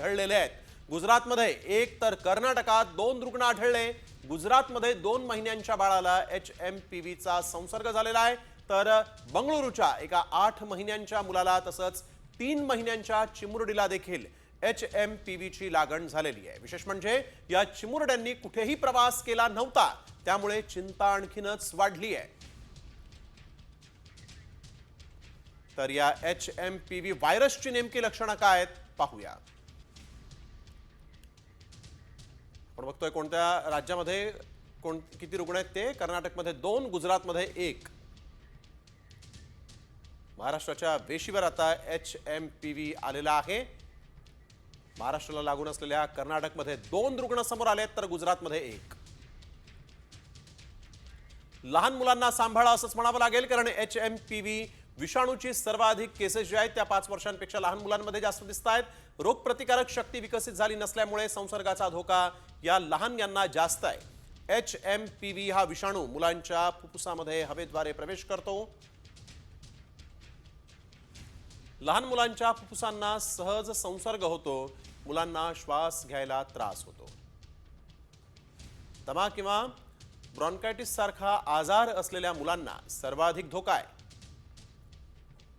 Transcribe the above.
आढळलेले आहेत. गुजरातमध्ये एक तर कर्नाटकात दोन रुग्ण आढळले. गुजरातमध्ये दोन महिन्यांच्या बाळाला एच एम पी व्हीचा संसर्ग झालेला आहे. तर बंगळुरूच्या एका आठ महिन्यांच्या मुलाला तसंच तीन महिन्यांच्या चिमुरडीला देखील एच एम पी व्हीची लागण झालेली आहे. विशेष म्हणजे या चिमुरड्यांनी कुठेही प्रवास केला नव्हता. त्यामुळे चिंता आणखीनच वाढली आहे. तर या एच एम पी व्ही व्हायरसची नेमकी लक्षणं काय आहेत? पाहूया. आपण बघतोय कोणत्या राज्यामध्ये कोण किती रुग्ण आहेत ते? कर्नाटकमध्ये दोन गुजरातमध्ये एक. महाराष्ट्राच्या वेशीवर आता एच एम पी व्ही आलेला आहे. महाराष्ट्राला लागून असलेल्या कर्नाटकमध्ये दोन रुग्ण समोर आले तर गुजरातमध्ये एक. लहान मुलांना सांभाळा असंच म्हणावं लागेल कारण एच एम पी व्ही विषाणूची सर्वाधिक केसेस जे आहेत त्या पाच वर्षांपेक्षा लहान मुलांमध्ये जास्त दिसत आहेत. रोगप्रतिकारक शक्ती विकसित झाली नसल्यामुळे संसर्गाचा धोका या लहान यांना जास्त आहे. एच एम पी व्ही हा विषाणू मुलांच्या फुफ्फुसामध्ये हवेद्वारे प्रवेश करतो. लहान मुलांच्या फुफ्फुसांना सहज संसर्ग होतो. मुलांना श्वास घ्यायला त्रास होतो. तमा किंवा ब्रॉन्कायटिस सारखा आजार असलेल्या मुलांना सर्वाधिक धोका आहे.